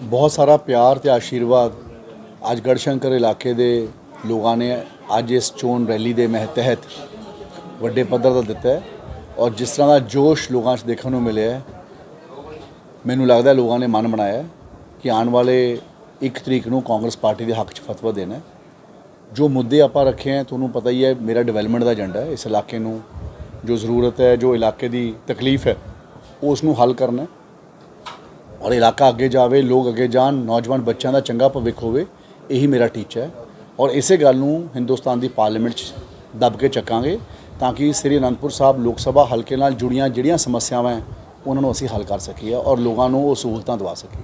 ਬਹੁਤ ਸਾਰਾ ਪਿਆਰ ਤੇ ਆਸ਼ੀਰਵਾਦ ਅੱਜ ਗੜਸ਼ੰਕਰ ਇਲਾਕੇ ਦੇ ਲੋਕਾਂ ਨੇ ਅੱਜ ਇਸ ਚੋਣ ਰੈਲੀ ਦੇ ਮਹਿ, ਤਹਿਤ ਵੱਡੇ ਪੱਧਰ ਦਾ ਦਿੱਤਾ ਹੈ ਔਰ ਜਿਸ ਤਰ੍ਹਾਂ ਦਾ ਜੋਸ਼ ਲੋਕਾਂ 'ਚ ਦੇਖਣ ਨੂੰ ਮਿਲਿਆ ਹੈ, ਮੈਨੂੰ ਲੱਗਦਾ ਲੋਕਾਂ ਨੇ ਮਨ ਬਣਾਇਆ ਕਿ ਆਉਣ ਵਾਲੇ 1 ਤਰੀਕ ਨੂੰ ਕਾਂਗਰਸ ਪਾਰਟੀ ਦੇ ਹੱਕ 'ਚ ਫਤਵਾ ਦੇਣਾ ਜੋ ਮੁੱਦੇ ਆਪਾਂ ਰੱਖੇ ਹੈ, ਤੁਹਾਨੂੰ ਪਤਾ ਹੀ ਹੈ ਮੇਰਾ ਡਿਵੈਲਪਮੈਂਟ ਦਾ ਏਜੰਡਾ ਹੈ, ਇਸ ਇਲਾਕੇ ਨੂੰ ਜੋ ਜ਼ਰੂਰਤ ਹੈ, ਜੋ ਇਲਾਕੇ ਦੀ ਤਕਲੀਫ ਹੈ, ਉਸ ਨੂੰ ਹੱਲ ਕਰਨਾ ਔਰ ਇਲਾਕਾ ਅੱਗੇ ਜਾਵੇ, ਲੋਕ ਅੱਗੇ ਜਾਣ, ਨੌਜਵਾਨ ਬੱਚਿਆਂ ਦਾ ਚੰਗਾ ਭਵਿੱਖ ਹੋਵੇ, ਇਹੀ ਮੇਰਾ ਟੀਚਾ ਹੈ। ਔਰ ਇਸੇ ਗੱਲ ਨੂੰ ਹਿੰਦੁਸਤਾਨ ਦੀ ਪਾਰਲੀਮੈਂਟ 'ਚ ਦੱਬ ਕੇ ਚੱਕਾਂਗੇ ਤਾਂ ਕਿ ਸ੍ਰੀ ਅਨੰਦਪੁਰ ਸਾਹਿਬ ਲੋਕ ਸਭਾ ਹਲਕੇ ਨਾਲ ਜੁੜੀਆਂ ਜਿਹੜੀਆਂ ਸਮੱਸਿਆਵਾਂ ਹੈ, ਉਹਨਾਂ ਨੂੰ ਅਸੀਂ ਹੱਲ ਕਰ ਸਕੀਏ ਔਰ ਲੋਕਾਂ ਨੂੰ ਉਹ ਸਹੂਲਤਾਂ ਦਵਾ ਸਕੀਏ।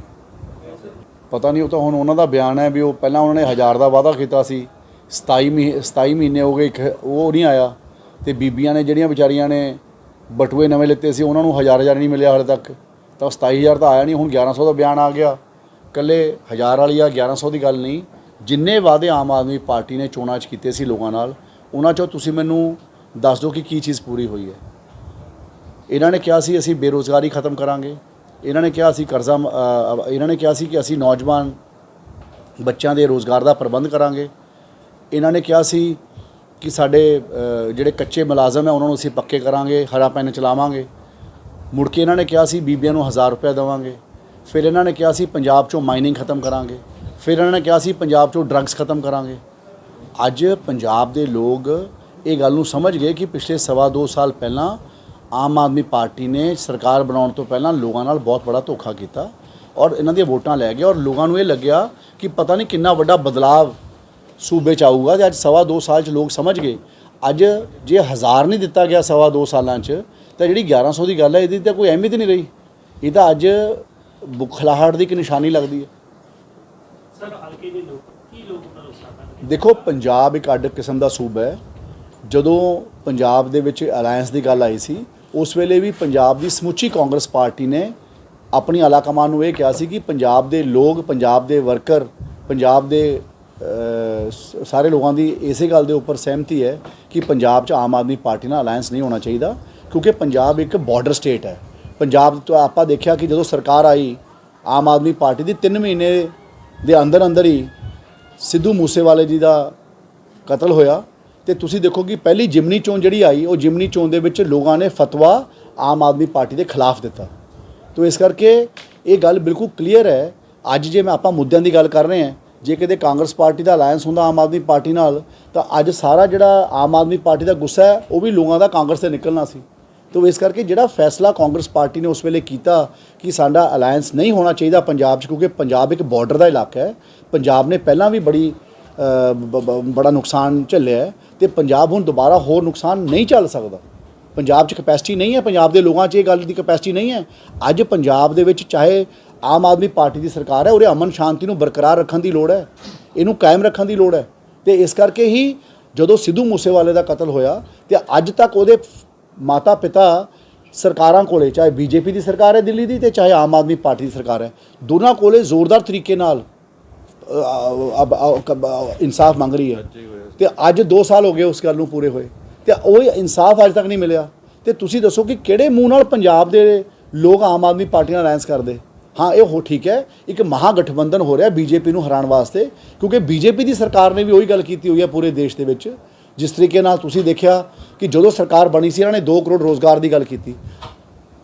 ਪਤਾ ਨਹੀਂ, ਉਹ ਤਾਂ ਹੁਣ ਉਹਨਾਂ ਦਾ ਬਿਆਨ ਹੈ ਵੀ ਉਹ ਪਹਿਲਾਂ ਉਹਨਾਂ ਨੇ ਹਜ਼ਾਰ ਦਾ ਵਾਅਦਾ ਕੀਤਾ ਸੀ 27 ਮਹੀਨੇ 27 ਮਹੀਨੇ ਹੋ ਗਏ, ਇੱਕ ਉਹ ਨਹੀਂ ਆਇਆ ਤੇ ਬੀਬੀਆਂ ਨੇ ਜਿਹੜੀਆਂ ਵਿਚਾਰੀਆਂ ਨੇ ਬਟੂਏ ਨਵੇਂ ਲਿੱਤੇ ਸੀ, ਉਹਨਾਂ ਨੂੰ ਹਜ਼ਾਰ ਹਜ਼ਾਰ ਨਹੀਂ ਮਿਲਿਆ ਹਾਲੇ ਤੱਕ। ਤਾਂ 27000 ਤਾਂ ਆਇਆ ਨਹੀਂ, ਹੁਣ 1100 ਦਾ ਬਿਆਨ ਆ ਗਿਆ। ਕੱਲੇ ਹਜ਼ਾਰ ਵਾਲੀ ਆ 1100 ਦੀ ਗੱਲ ਨਹੀਂ। ਜਿੰਨੇ ਵਾਅਦੇ ਆਮ ਆਦਮੀ ਪਾਰਟੀ ਨੇ ਚੋਣਾਂ 'ਚ ਕੀਤੇ ਸੀ ਲੋਕਾਂ ਨਾਲ, ਉਹਨਾਂ 'ਚੋਂ ਤੁਸੀਂ ਮੈਨੂੰ ਦੱਸ ਦਿਓ ਕਿ ਕੀ ਚੀਜ਼ ਪੂਰੀ ਹੋਈ ਹੈ। ਇਹਨਾਂ ਨੇ ਕਿਹਾ ਸੀ ਅਸੀਂ ਬੇਰੋਜ਼ਗਾਰੀ ਖਤਮ ਕਰਾਂਗੇ। ਇਹਨਾਂ ਨੇ ਕਿਹਾ ਸੀ ਕਰਜ਼ਾ ਇਹਨਾਂ ਨੇ ਕਿਹਾ ਸੀ ਕਿ ਅਸੀਂ ਨੌਜਵਾਨ ਬੱਚਿਆਂ ਦੇ ਰੋਜ਼ਗਾਰ ਦਾ ਪ੍ਰਬੰਧ ਕਰਾਂਗੇ। ਇਹਨਾਂ ਨੇ ਕਿਹਾ ਸੀ ਕਿ ਸਾਡੇ ਜਿਹੜੇ ਕੱਚੇ ਮੁਲਾਜ਼ਮ ਹੈ, ਉਹਨਾਂ ਨੂੰ ਅਸੀਂ ਪੱਕੇ ਕਰਾਂਗੇ, ਹਰਾ ਪੈਨ ਚਲਾਵਾਂਗੇ। ਮੁੜ ਕੇ ਇਹਨਾਂ ਨੇ ਕਿਹਾ ਸੀ ਬੀਬੀਆਂ ਨੂੰ 1000 ਰੁਪਏ ਦੇਵਾਂਗੇ। ਫਿਰ ਇਹਨਾਂ ਨੇ ਕਿਹਾ ਸੀ ਪੰਜਾਬ ਚੋਂ ਮਾਈਨਿੰਗ ਖਤਮ ਕਰਾਂਗੇ। ਫਿਰ ਇਹਨਾਂ ਨੇ ਕਿਹਾ ਸੀ ਪੰਜਾਬ ਚੋਂ ਡਰੱਗਸ ਖਤਮ ਕਰਾਂਗੇ। ਅੱਜ ਪੰਜਾਬ ਦੇ ਲੋਕ ਇਹ ਗੱਲ ਨੂੰ ਸਮਝ ਗਏ ਕਿ ਪਿਛਲੇ ਸਵਾ ਦੋ ਸਾਲ ਪਹਿਲਾਂ ਆਮ ਆਦਮੀ ਪਾਰਟੀ ਨੇ ਸਰਕਾਰ ਬਣਾਉਣ ਤੋਂ ਪਹਿਲਾਂ ਲੋਕਾਂ ਨਾਲ ਬਹੁਤ ਬੜਾ ਧੋਖਾ ਕੀਤਾ ਔਰ ਇਹਨਾਂ ਦੀਆਂ ਵੋਟਾਂ ਲੈ ਗਿਆ ਔਰ ਲੋਕਾਂ ਨੂੰ ਇਹ ਲੱਗਿਆ ਕਿ ਪਤਾ ਨਹੀਂ ਕਿੰਨਾ ਵੱਡਾ ਬਦਲਾਵ ਸੂਬੇ ਚ ਆਊਗਾ ਤੇ ਅੱਜ ਸਵਾ ਦੋ ਸਾਲ ਚ ਲੋਕ ਸਮਝ ਗਏ। ਅੱਜ ਜੇ ਹਜ਼ਾਰ ਨਹੀਂ ਦਿੱਤਾ ਗਿਆ ਸਵਾ ਦੋ ਸਾਲਾਂ ਚ ਤਾਂ ਜਿਹੜੀ 1100 ਦੀ ਗੱਲ ਹੈ ਇਹਦੀ ਤਾਂ ਕੋਈ ਅਹਿਮੀਅਤ ਨਹੀਂ ਰਹੀ। ਇਹ ਤਾਂ ਅੱਜ ਬੁਖਲਾਹਟ ਦੀ ਇੱਕ ਨਿਸ਼ਾਨੀ ਲੱਗਦੀ ਹੈ। ਸਰ ਹਲਕੇ ਦੇ ਲੋਕ ਕੀ ਲੋਕ ਭਰੋਸਾ ਕਰਦੇ ਦੇਖੋ ਪੰਜਾਬ ਇੱਕ ਅੱਡ ਕਿਸਮ ਦਾ ਸੂਬਾ ਹੈ। ਜਦੋਂ ਪੰਜਾਬ ਦੇ ਵਿੱਚ ਅਲਾਈਅੰਸ ਦੀ ਗੱਲ ਆਈ ਸੀ ਉਸ ਵੇਲੇ ਵੀ ਪੰਜਾਬ ਦੀ ਸਮੁੱਚੀ ਕਾਂਗਰਸ ਪਾਰਟੀ ਨੇ ਆਪਣੀ ਆਲਾਕਮਾਨ ਨੂੰ ਇਹ ਕਿਹਾ ਸੀ ਕਿ ਪੰਜਾਬ ਦੇ ਲੋਕ ਪੰਜਾਬ ਦੇ ਵਰਕਰ ਪੰਜਾਬ ਦੇ ਸਾਰੇ ਲੋਕਾਂ ਦੀ ਇਸੇ ਗੱਲ ਦੇ ਉੱਪਰ ਸਹਿਮਤੀ ਹੈ ਕਿ ਪੰਜਾਬ 'ਚ ਆਮ ਆਦਮੀ ਪਾਰਟੀ ਨਾਲ ਅਲਾਈਅੰਸ ਨਹੀਂ ਹੋਣਾ ਚਾਹੀਦਾ। ਕਿਉਂਕਿ ਪੰਜਾਬ ਇੱਕ ਬਾਰਡਰ ਸਟੇਟ ਹੈ। ਪੰਜਾਬ ਤੋਂ ਆਪਾਂ ਦੇਖਿਆ ਕਿ ਜਦੋਂ ਸਰਕਾਰ ਆਈ, ਆਮ ਆਦਮੀ ਪਾਰਟੀ ਦੀ 3 ਮਹੀਨੇ ਦੇ ਅੰਦਰ ਅੰਦਰ ਹੀ ਸਿੱਧੂ ਮੂਸੇਵਾਲੇ ਜੀ ਦਾ ਕਤਲ ਹੋਇਆ। ਤੇ ਤੁਸੀਂ ਦੇਖੋ ਕਿ ਪਹਿਲੀ ਜਿਮਨੀ ਚੋਣ ਜਿਹੜੀ ਆਈ, ਉਹ ਜਿਮਨੀ ਚੋਣ ਦੇ ਵਿੱਚ ਲੋਕਾਂ ਨੇ ਫਤਵਾ ਆਮ ਆਦਮੀ ਪਾਰਟੀ ਦੇ ਖਿਲਾਫ ਦਿੱਤਾ। ਤੋ ਇਸ ਕਰਕੇ ਇਹ ਗੱਲ ਬਿਲਕੁਲ ਕਲੀਅਰ ਹੈ। ਅੱਜ ਜੇ ਮੈਂ ਆਪਾਂ ਮੁੱਦਿਆਂ ਦੀ ਗੱਲ ਕਰ ਰਹੇ ਹਾਂ, ਜੇ ਕਿਤੇ ਕਾਂਗਰਸ ਪਾਰਟੀ ਦਾ ਅਲਾਈਅੰਸ ਹੁੰਦਾ ਆਮ ਆਦਮੀ ਪਾਰਟੀ ਨਾਲ, ਤਾਂ ਅੱਜ ਸਾਰਾ ਜਿਹੜਾ ਆਮ ਆਦਮੀ ਪਾਰਟੀ ਦਾ ਗੁੱਸਾ ਹੈ, ਉਹ ਵੀ ਲੋਕਾਂ ਦਾ ਕਾਂਗਰਸ ਤੇ ਨਿਕਲਣਾ ਸੀ। ਤੋ ਇਸ ਕਰਕੇ ਜਿਹੜਾ ਫੈਸਲਾ ਕਾਂਗਰਸ ਪਾਰਟੀ ਨੇ ਉਸ ਵੇਲੇ ਕੀਤਾ ਕਿ ਸਾਡਾ ਅਲਾਈਅੰਸ ਨਹੀਂ ਹੋਣਾ ਚਾਹੀਦਾ ਪੰਜਾਬ 'ਚ, ਕਿਉਂਕਿ ਪੰਜਾਬ ਇੱਕ ਬਾਰਡਰ ਦਾ ਇਲਾਕਾ ਹੈ। ਪੰਜਾਬ ਨੇ ਪਹਿਲਾਂ ਵੀ ਬੜੀ ਬ- ਬੜਾ ਨੁਕਸਾਨ ਝੱਲਿਆ ਹੈ ਤੇ ਪੰਜਾਬ ਹੁਣ ਦੁਬਾਰਾ ਹੋਰ ਨੁਕਸਾਨ ਨਹੀਂ ਝੱਲ ਸਕਦਾ। ਪੰਜਾਬ 'ਚ ਕਪੈਸਿਟੀ ਨਹੀਂ ਹੈ, ਪੰਜਾਬ ਦੇ ਲੋਕਾਂ 'ਚ ਇਹ ਗੱਲ ਦੀ ਕਪੈਸਿਟੀ ਨਹੀਂ ਹੈ। ਅੱਜ ਪੰਜਾਬ ਦੇ ਵਿੱਚ ਚਾਹੇ ਆਮ ਆਦਮੀ ਪਾਰਟੀ ਦੀ ਸਰਕਾਰ ਹੈ ਉਹਦੇ ਅਮਨ ਸ਼ਾਂਤੀ ਨੂੰ ਬਰਕਰਾਰ ਰੱਖਣ ਦੀ ਲੋੜ ਹੈ। ਇਹਨੂੰ ਕਾਇਮ ਰੱਖਣ ਦੀ ਲੋੜ ਹੈ। ਤੇ ਇਸ ਕਰਕੇ ਹੀ ਜਦੋਂ ਸਿੱਧੂ ਮੂਸੇਵਾਲੇ ਦਾ ਕਤਲ ਹੋਇਆ, ਤੇ ਅੱਜ ਤੱਕ ਉਹਦੇ ਮਾਤਾ ਪਿਤਾ ਸਰਕਾਰਾਂ ਕੋਲੇ ਚਾਹੇ ਬੀਜੇਪੀ ਦੀ ਸਰਕਾਰ ਹੈ ਦਿੱਲੀ ਦੀ ਤੇ ਚਾਹੇ ਆਮ ਆਦਮੀ ਪਾਰਟੀ ਦੀ ਸਰਕਾਰ ਹੈ ਦੋਨਾਂ ਕੋਲੇ ਜ਼ੋਰਦਾਰ ਤਰੀਕੇ ਨਾਲ ਇਨਸਾਫ ਮੰਗ ਰਹੀ ਹੈ। ਤੇ ਅੱਜ 2 ਸਾਲ ਹੋ ਗਏ ਉਸ ਗੱਲ ਨੂੰ ਪੂਰੇ ਹੋਏ। ਤੇ ਉਹ ਇਨਸਾਫ ਅੱਜ ਤੱਕ ਨਹੀਂ ਮਿਲਿਆ। ਤੇ ਤੁਸੀਂ ਦੱਸੋ ਕਿ ਕਿਹੜੇ ਮੂੰਹ ਨਾਲ ਪੰਜਾਬ ਦੇ ਲੋਕ ਆਮ ਆਦਮੀ ਪਾਰਟੀ ਨਾਲ ਅਲਾਈਅੰਸ ਕਰਦੇ? ਹਾਂ ਇਹ ਹੋ ਠੀਕ ਹੈ ਇੱਕ ਮਹਾ ਗਠਬੰਧਨ ਹੋ ਰਿਹਾ ਬੀਜੇਪੀ ਨੂੰ ਹਰਾਉਣ ਵਾਸਤੇ ਕਿਉਂਕਿ ਬੀਜੇਪੀ ਦੀ ਸਰਕਾਰ ਨੇ ਵੀ ਉਹੀ ਗੱਲ ਕੀਤੀ ਹੋਈ ਹੈ ਪੂਰੇ ਦੇਸ਼ ਦੇ ਵਿੱਚ। ਜਿਸ ਤਰੀਕੇ ਨਾਲ ਤੁਸੀਂ ਦੇਖਿਆ ਕਿ ਜਦੋਂ ਸਰਕਾਰ ਬਣੀ ਸੀ, ਇਹਨਾਂ ਨੇ 2 ਕਰੋੜ ਰੋਜ਼ਗਾਰ ਦੀ ਗੱਲ ਕੀਤੀ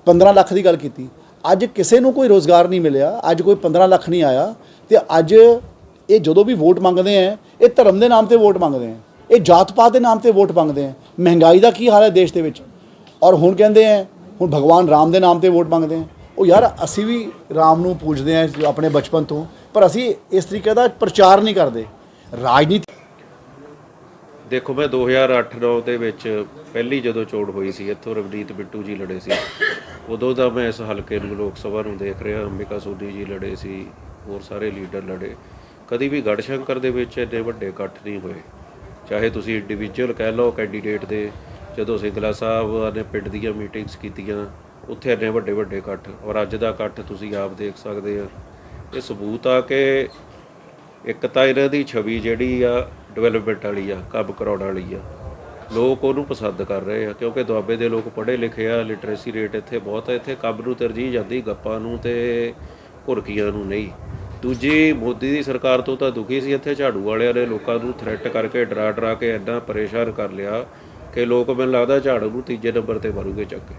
15 ਲੱਖ ਦੀ ਗੱਲ ਕੀਤੀ। ਅੱਜ ਕਿਸੇ ਨੂੰ ਕੋਈ ਰੋਜ਼ਗਾਰ ਨਹੀਂ ਮਿਲਿਆ, ਅੱਜ ਕੋਈ 15 ਲੱਖ ਨਹੀਂ ਆਇਆ ਤੇ ਅੱਜ ਇਹ ਜਦੋਂ ਵੀ ਵੋਟ ਮੰਗਦੇ ਆ ਇਹ ਧਰਮ ਦੇ ਨਾਮ ਤੇ ਵੋਟ ਮੰਗਦੇ ਆ ਇਹ ਜਾਤ ਪਾਤ ਦੇ ਨਾਮ ਤੇ ਵੋਟ ਮੰਗਦੇ ਆ ਮਹਿੰਗਾਈ ਦਾ ਕੀ ਹਾਲ ਹੈ ਦੇਸ਼ ਦੇ ਵਿੱਚ? ਔਰ ਹੁਣ ਕਹਿੰਦੇ ਆ ਹੁਣ ਭਗਵਾਨ ਰਾਮ ਦੇ ਨਾਮ ਤੇ ਵੋਟ ਮੰਗਦੇ ਆ ਉਹ ਯਾਰ ਅਸੀਂ ਵੀ ਰਾਮ ਨੂੰ ਪੂਜਦੇ ਆ ਆਪਣੇ ਬਚਪਨ ਤੋਂ, ਪਰ ਅਸੀਂ ਇਸ ਤਰੀਕੇ ਦਾ ਪ੍ਰਚਾਰ ਨਹੀਂ ਕਰਦੇ। ਰਾਜਨੀਤੀ ਦੇਖੋ ਮੈਂ 2008-9 ਦੇ ਵਿੱਚ ਪਹਿਲੀ ਜਦੋਂ ਚੋਣ ਹੋਈ ਸੀ, ਇੱਥੋਂ ਰਵਨੀਤ ਬਿੱਟੂ ਜੀ ਲੜੇ ਸੀ। ਉਦੋਂ ਦਾ ਮੈਂ ਇਸ ਹਲਕੇ ਨੂੰ ਲੋਕ ਸਭਾ ਨੂੰ ਦੇਖ ਰਿਹਾ, ਅੰਬਿਕਾ ਸੋਢੀ ਜੀ ਲੜੇ ਸੀ, ਹੋਰ ਸਾਰੇ ਲੀਡਰ ਲੜੇ। ਕਦੀ ਵੀ ਗੜਸ਼ੰਕਰ ਦੇ ਵਿੱਚ ਇੰਨੇ ਵੱਡੇ ਇਕੱਠ ਨਹੀਂ ਹੋਏ। ਚਾਹੇ ਤੁਸੀਂ ਇੰਡੀਵਿਜੂਅਲ ਕਹਿ ਲਓ ਕੈਂਡੀਡੇਟ ਦੇ, ਜਦੋਂ ਸਿੰਗਲਾ ਸਾਹਿਬ ਨੇ ਪਿੰਡ ਦੀਆਂ ਮੀਟਿੰਗਸ ਕੀਤੀਆਂ, ਉੱਥੇ ਇੰਨੇ ਵੱਡੇ ਵੱਡੇ ਇਕੱਠ। ਔਰ ਅੱਜ ਦਾ ਇਕੱਠ ਤੁਸੀਂ ਆਪ ਦੇਖ ਸਕਦੇ ਆ। ਇਹ ਸਬੂਤ ਆ ਕਿ ਇੱਕ ਤਾਂ ਇਹਨਾਂ ਦੀ ਛਵੀ ਜਿਹੜੀ ਆ ਡਿਵੈਲਪਮੈਂਟ ਵਾਲੀ ਆ, ਕੰਮ ਕਰਾਉਣ ਵਾਲੀ ਆ। ਲੋਕ ਉਹਨੂੰ ਪਸੰਦ ਕਰ ਰਹੇ ਆ, ਕਿਉਂਕਿ ਦੁਆਬੇ ਦੇ ਲੋਕ ਪੜ੍ਹੇ ਲਿਖੇ ਆ ਲਿਟਰੇਸੀ ਰੇਟ ਇੱਥੇ ਬਹੁਤ ਹੈ ਇੱਥੇ ਕੰਮ ਨੂੰ ਤਰਜੀਹ ਜਾਂਦੀ, ਗੱਪਾਂ ਨੂੰ ਤੇ ਘੁਰਕੀਆਂ ਨੂੰ ਨਹੀਂ। ਦੂਜੀ, ਮੋਦੀ ਦੀ ਸਰਕਾਰ ਤੋਂ ਤਾਂ ਦੁਖੀ ਸੀ, ਇੱਥੇ ਝਾੜੂ ਵਾਲਿਆਂ ਨੇ ਲੋਕਾਂ ਨੂੰ ਥ੍ਰੈਟ ਕਰਕੇ ਡਰਾ ਡਰਾ ਕੇ ਇੰਨਾ ਪਰੇਸ਼ਾਨ ਕਰ ਲਿਆ ਕਿ ਲੋਕ ਮੈਨੂੰ ਲੱਗਦਾ ਝਾੜੂ ਨੂੰ ਤੀਜੇ ਨੰਬਰ ਤੇ ਮਾਰੂਗੇ ਚੱਕ ਕੇ।